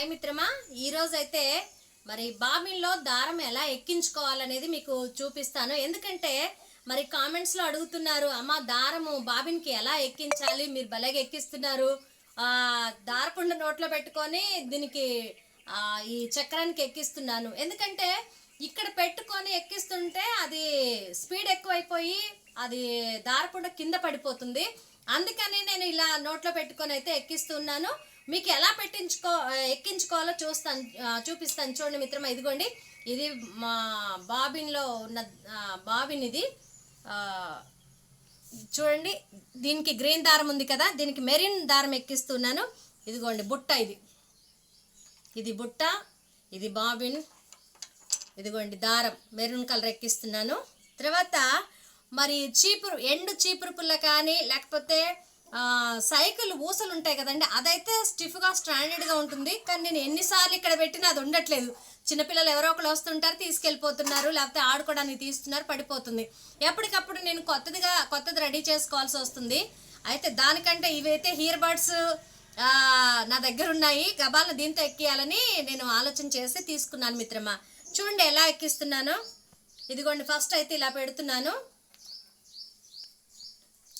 Hi మిత్రమా. ఈరోజు అయితే మరి బాబిన్లో దారం ఎలా ఎక్కించుకోవాలనేది మీకు చూపిస్తాను. ఎందుకంటే మరి కామెంట్స్లో అడుగుతున్నారు అమ్మ దారము బాబిన్కి ఎలా ఎక్కించాలి? మీరు భలేగా ఎక్కిస్తున్నారు. దారపుండ నోట్లో పెట్టుకొని దీనికి ఈ చక్రానికి ఎక్కిస్తున్నాను. ఎందుకంటే ఇక్కడ పెట్టుకొని ఎక్కిస్తుంటే అది స్పీడ్ ఎక్కువైపోయి అది దారపుండ కింద పడిపోతుంది. అందుకని నేను ఇలా నోట్లో పెట్టుకొని అయితే ఎక్కిస్తున్నాను. మీకు ఎలా పెట్టించుకో ఎక్కించుకోవాలో చూస్తాను చూపిస్తాను. చూడండి మిత్రమా ఇదిగోండి. ఇది మా బాబిన్లో ఉన్న బాబిన్ ఇది చూడండి దీనికి గ్రీన్ దారం ఉంది కదా దీనికి మెరిన్ దారం ఎక్కిస్తున్నాను. ఇదిగోండి బుట్ట ఇది. ఇది బుట్ట ఇది బాబిన్ ఇదిగోండి దారం. మెరూన్ కలర్ ఎక్కిస్తున్నాను. తర్వాత మరి చీపురు ఎండు చీపురు పుల్ల కానీ లేకపోతే సైకిల్ ఊసలు ఉంటాయి కదండి అదైతే స్టిఫ్గా స్టాండర్డ్గా ఉంటుంది. కానీ నేను ఎన్నిసార్లు ఇక్కడ పెట్టినా అది ఉండట్లేదు. చిన్నపిల్లలు ఎవరో ఒకరు వస్తుంటారు తీసుకెళ్ళిపోతున్నారు లేకపోతే ఆడుకోవడానికి తీస్తున్నారు పడిపోతుంది. ఎప్పటికప్పుడు నేను కొత్తదిగా కొత్తది రెడీ చేసుకోవాల్సి వస్తుంది. అయితే దానికంటే ఇవైతే హియర్ బడ్స్ నా దగ్గర ఉన్నాయి. గబాలను దీంతో ఎక్కియాలని నేను ఆలోచన చేసి తీసుకున్నాను మిత్రమా. చూడండి ఎలా ఎక్కిస్తున్నాను. ఇదిగోండి ఫస్ట్ అయితే ఇలా పెడుతున్నాను.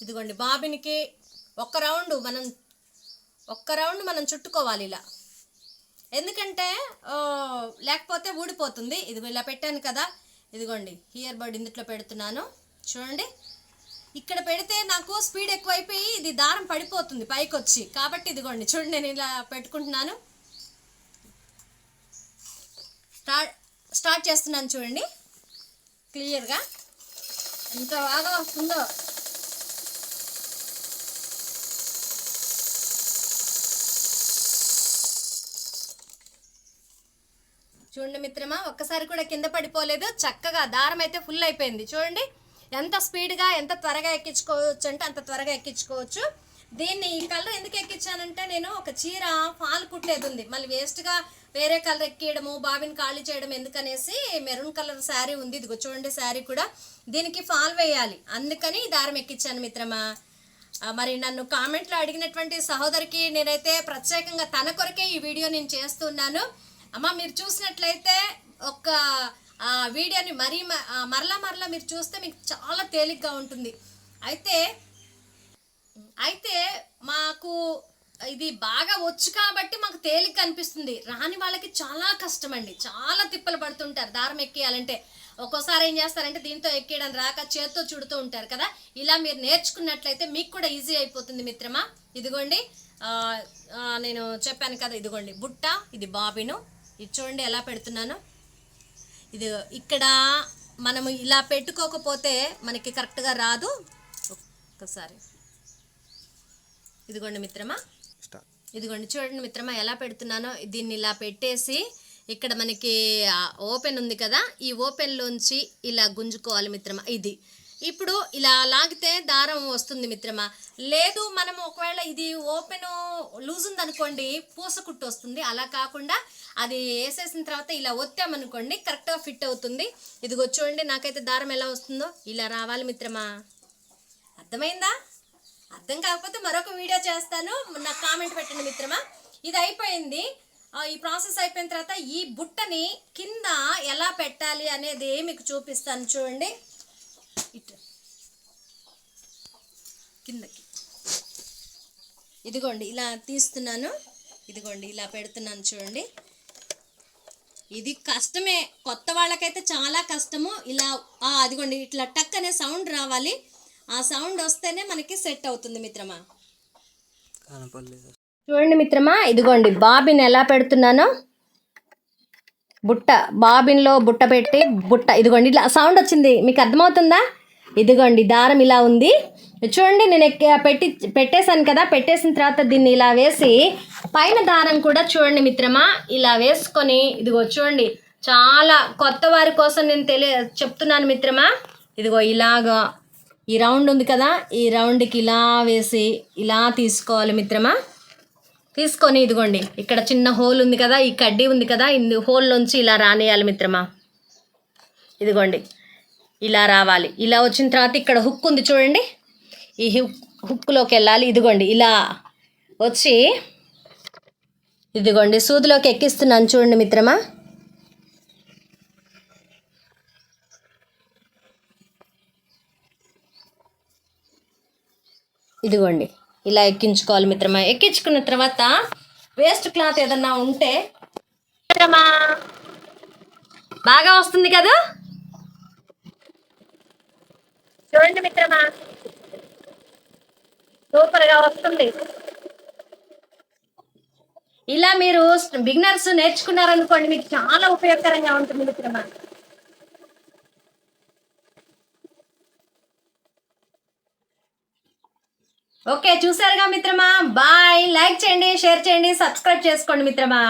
ఇదిగోండి బాబినికి ఒక్క రౌండ్ మనం ఒక్క రౌండ్ మనం చుట్టుకోవాలి ఇలా. ఎందుకంటే లేకపోతే ఊడిపోతుంది. ఇదిగో ఇలా పెట్టాను కదా. ఇదిగోండి హియర్ బర్డ్ ఇందుట్లో పెడుతున్నాను. చూడండి. ఇక్కడ పెడితే నాకు స్పీడ్ ఎక్కువైపోయి ఇది దారం పడిపోతుంది పైకి వచ్చి కాబట్టి ఇదిగోండి చూడండి నేను ఇలా పెట్టుకుంటున్నాను. స్టార్ట్ స్టార్ట్ చేస్తున్నాను చూడండి. క్లియర్గా ఎంత బాగా వస్తుందో. చూడండి మిత్రమా ఒక్కసారి కూడా కింద పడిపోలేదు. చక్కగా దారం అయితే ఫుల్ అయిపోయింది. చూడండి ఎంత స్పీడ్గా ఎంత త్వరగా ఎక్కించుకోవచ్చు అంటే అంత త్వరగా ఎక్కించుకోవచ్చు. దీన్ని ఈ కలర్ ఎందుకు ఎక్కించానంటే నేను ఒక చీర ఫాల్ కుట్టేది ఉంది. మళ్ళీ వేస్ట్గా వేరే కలర్ ఎక్కియడము బావిని ఖాళీ చేయడం ఎందుకనేసి మెరూన్ కలర్ శారీ ఉంది. ఇదిగో చూడండి శారీ కూడా. దీనికి ఫాల్ వేయాలి. అందుకని దారం ఎక్కించాను మిత్రమా. మరి నన్ను కామెంట్లో అడిగినటువంటి సహోదరికి నేనైతే ప్రత్యేకంగా తన కొరకే ఈ వీడియో నేను చేస్తున్నాను. అమ్మ మీరు చూసినట్లయితే ఒక వీడియోని మరీ మరలా మరలా మీరు చూస్తే మీకు చాలా తేలిగ్గా ఉంటుంది. అయితే అయితే మాకు ఇది బాగా వచ్చు కాబట్టి మాకు తేలిక అనిపిస్తుంది. రాని వాళ్ళకి చాలా కష్టం అండి చాలా తిప్పలు పడుతుంటారు దారం ఎక్కేయాలంటే. ఒక్కోసారి ఏం చేస్తారంటే దీంతో ఎక్కేయడం రాక చేత్తో చుడుతూ ఉంటారు కదా. ఇలా మీరు నేర్చుకున్నట్లయితే మీకు కూడా ఈజీ అయిపోతుంది మిత్రమా. ఇదిగోండి నేను చెప్పాను కదా ఇదిగోండి. బుట్ట ఇది బాబిను. ఇది చూడండి ఎలా పెడుతున్నాను. ఇది ఇక్కడ మనము ఇలా పెట్టుకోకపోతే మనకి కరెక్ట్గా రాదు. ఒక్కసారి. ఇదిగోండి మిత్రమా. ఇదిగోండి చూడండి మిత్రమా ఎలా పెడుతున్నానో. దీన్ని ఇలా పెట్టేసి ఇక్కడ మనకి ఓపెన్ ఉంది కదా. ఈ ఓపెన్లోంచి ఇలా గుంజుకోవాలి మిత్రమా. ఇది. ఇప్పుడు ఇలా లాగితే దారం వస్తుంది మిత్రమా. లేదు మనం ఒకవేళ ఇది ఓపెన్ లూజ్ ఉందనుకోండి పూస కుట్టు వస్తుంది. అలా కాకుండా అది వేసేసిన తర్వాత ఇలా ఒత్తామనుకోండి కరెక్ట్గా ఫిట్ అవుతుంది. ఇదిగో చూడండి నాకైతే దారం ఎలా వస్తుందో. ఇలా రావాలి మిత్రమా. అర్థమైందా? అర్థం కాకపోతే మరొక వీడియో చేస్తాను. నాకు కామెంట్ పెట్టండి మిత్రమా. ఇది అయిపోయింది. ఈ ప్రాసెస్ అయిపోయిన తర్వాత ఈ బుట్టని కింద ఎలా పెట్టాలి అనేది మీకు చూపిస్తాను చూడండి. ఇటు. కిందకి. ఇదిగోండి ఇలా తీస్తున్నాను. ఇదిగోండి ఇలా పెడుతున్నాను చూడండి. ఇది కష్టమే. కొత్త వాళ్ళకైతే చాలా కష్టము. ఇలా ఆ, అదిగోండి ఇట్లా టక్ అనే సౌండ్ రావాలి. ఆ సౌండ్ వస్తేనే మనకి సెట్ అవుతుంది మిత్రమా. చూడండి మిత్రమా ఇదిగోండి బాబిన్ ఎలా పెడుతున్నానో. బుట్ట బాబిన్లో బుట్ట పెట్టి బుట్ట. ఇదిగోండి ఇట్లా సౌండ్ వచ్చింది. మీకు అర్థమవుతుందా? ఇదిగోండి దారం ఇలా ఉంది. చూడండి నేను ఎక్క- పెట్టి పెట్టేశాను కదా. పెట్టేసిన తర్వాత దీన్ని ఇలా వేసి పైన దారం కూడా చూడండి మిత్రమా. ఇలా వేసుకొని ఇదిగో చూడండి. చాలా కొత్త వారి కోసం నేను తెలియ చెప్తున్నాను మిత్రమా. ఇదిగో ఇలాగా ఈ రౌండ్ ఉంది కదా. ఈ రౌండ్కి ఇలా వేసి ఇలా తీసుకోవాలి మిత్రమా. తీసుకొని ఇదిగోండి. ఇక్కడ చిన్న హోల్ ఉంది కదా ఈ కడ్డీ ఉంది కదా ఇందు హోల్లోంచి ఇలా రానియాలి మిత్రమా. ఇదిగోండి. ఇలా రావాలి. ఇలా వచ్చిన తర్వాత ఇక్కడ హుక్ ఉంది చూడండి. ఈ హుక్ హుక్లోకి వెళ్ళాలి. ఇదిగోండి. ఇలా వచ్చి ఇదిగోండి. సూదిలోకి ఎక్కిస్తున్నాను చూడండి మిత్రమా. ఇదిగోండి. ఇలా ఎక్కించుకోవాలి మిత్రమా. ఎక్కించుకున్న తర్వాత వేస్ట్ క్లాత్ ఏదన్నా ఉంటే మిత్రమా బాగా వస్తుంది కదా? చూడండి మిత్రమా. సూపర్గా వస్తుంది. ఇలా మీరు బిగినర్స్ నేర్చుకున్నారనుకోండి మీకు చాలా ఉపయోగకరంగా ఉంటుంది మిత్రమా. ఓకే చూసారుగా మిత్రమా? బాయ్. లైక్ చేయండి షేర్ చేయండి సబ్స్క్రైబ్ చేసుకోండి మిత్రమా?